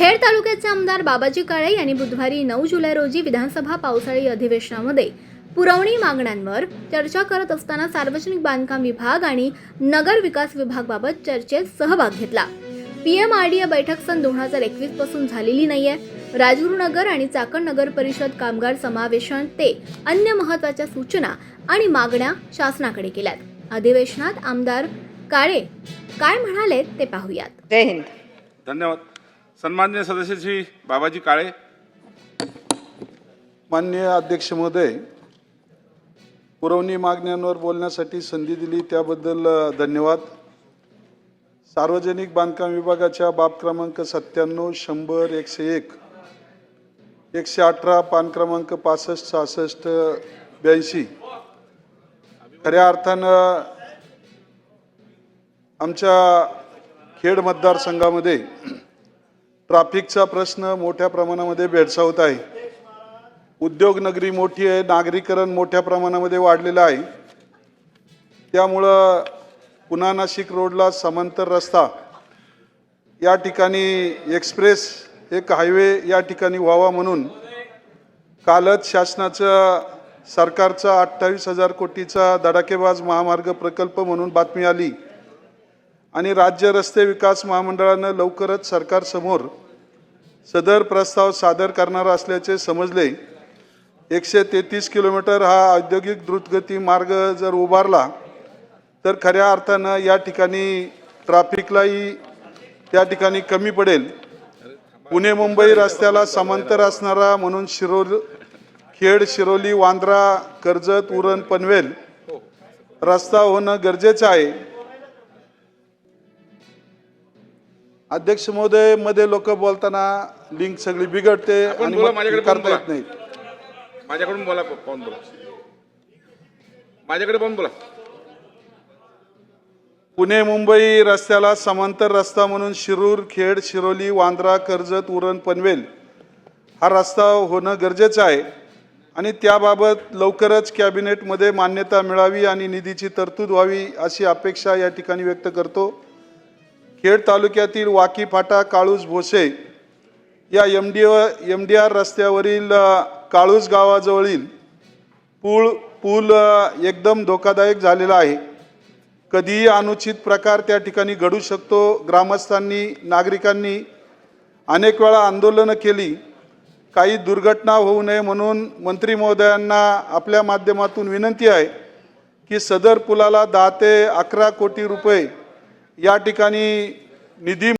खेड तालुक्याचे आमदार बाबाजी काळे यांनी बुधवारी नऊ जुलै रोजी विधानसभा पावसाळी अधिवेशनामध्ये पुरवणी मागण्यांवर चर्चा करत असताना सार्वजनिक बांधकाम विभाग आणि नगर विकास विभागाबाबत चर्चेत सहभाग घेतला. पीएमआरडीए बैठक सन दोन हजार एकवीसपासून झालेली नाहीये. राजगुरुनगर आणि चाकण नगर परिषद कामगार समावेशन ते अन्य महत्त्वाच्या सूचना आणि मागण्या शासनाकडे केल्यात. अधिवेशनात आमदार काळे काय म्हणाले ते पाहूयात. जय हिंद. धन्यवाद. सन्मान्य सदस्य श्री बाबाजी काळे. मान्य अध्यक्ष महोदय पुरवणी मागण्यांवर बोलण्यासाठी संधी दिली त्याबद्दल धन्यवाद. सार्वजनिक बांधकाम विभागाच्या बाब क्रमांक सत्त्याण्णव शंभर एकशे एक एकशे अठरा पान क्रमांक पासष्ट सहासष्ट ब्याऐंशी. खऱ्या अर्थानं आमच्या खेड मतदारसंघामध्ये ट्राफिकचा प्रश्न मोठ्या प्रमाणामध्ये भेडसावत आहे. उद्योगनगरी मोठी आहे नागरीकरण मोठ्या प्रमाणामध्ये वाढलेलं आहे. त्यामुळं पुणा नाशिक रोडला समांतर रस्ता या ठिकाणी एक्सप्रेस एक हायवे या ठिकाणी व्हावा म्हणून कालच शासनाचं सरकारचा अठ्ठावीस हजार कोटीचा धडाकेबाज महामार्ग प्रकल्प म्हणून बातमी आली. आणि राज्य रस्ते विकास महामंडळानं लवकरच सरकारसमोर सदर प्रस्ताव सादर करणार असल्याचे समजले. एकशे तेहतीस किलोमीटर हा औद्योगिक द्रुतगती मार्ग जर उभारला तर खऱ्या अर्थानं या ठिकाणी ट्रॅफिकलाही त्या ठिकाणी कमी पडेल. पुणे मुंबई रस्त्याला समांतर असणारा म्हणून शिरोल खेड शिरोली वांद्रा कर्जत उरण पनवेल रस्ता होणं गरजेचं आहे. अध्यक्ष महोदयमध्ये लोक बोलताना लिंक सगळी बिघडते आणि बोला, मग माझ्याकडे करता बोला. येत नाही. माझ्याकडून बोला पाहून बोला. माझ्याकडे पाहून बोला. पुणे मुंबई रस्त्याला समांतर रस्ता म्हणून शिरूर खेड शिरोली वांद्रा कर्जत उरण पनवेल हा रस्ता होणं गरजेचं आहे. आणि त्याबाबत लवकरच कॅबिनेटमध्ये मान्यता मिळावी आणि निधीची तरतूद व्हावी अशी अपेक्षा या ठिकाणी व्यक्त करतो. खेड तालुक्यातील वाकी फाटा काळूस भोसे या M D M D R रस्त्यावरील काळूस गावाजवळील पूल पूल एकदम धोकादायक झालेला आहे. कधीही अनुचित प्रकार त्या ठिकाणी घडू शकतो. ग्रामस्थांनी नागरिकांनी अनेक वेळा आंदोलनं केली. काही दुर्घटना होऊ नये म्हणून मंत्री महोदयांना आपल्या माध्यमातून विनंती आहे की सदर पुलाला दहा ते अकरा कोटी रुपये या ठिकाणी निधी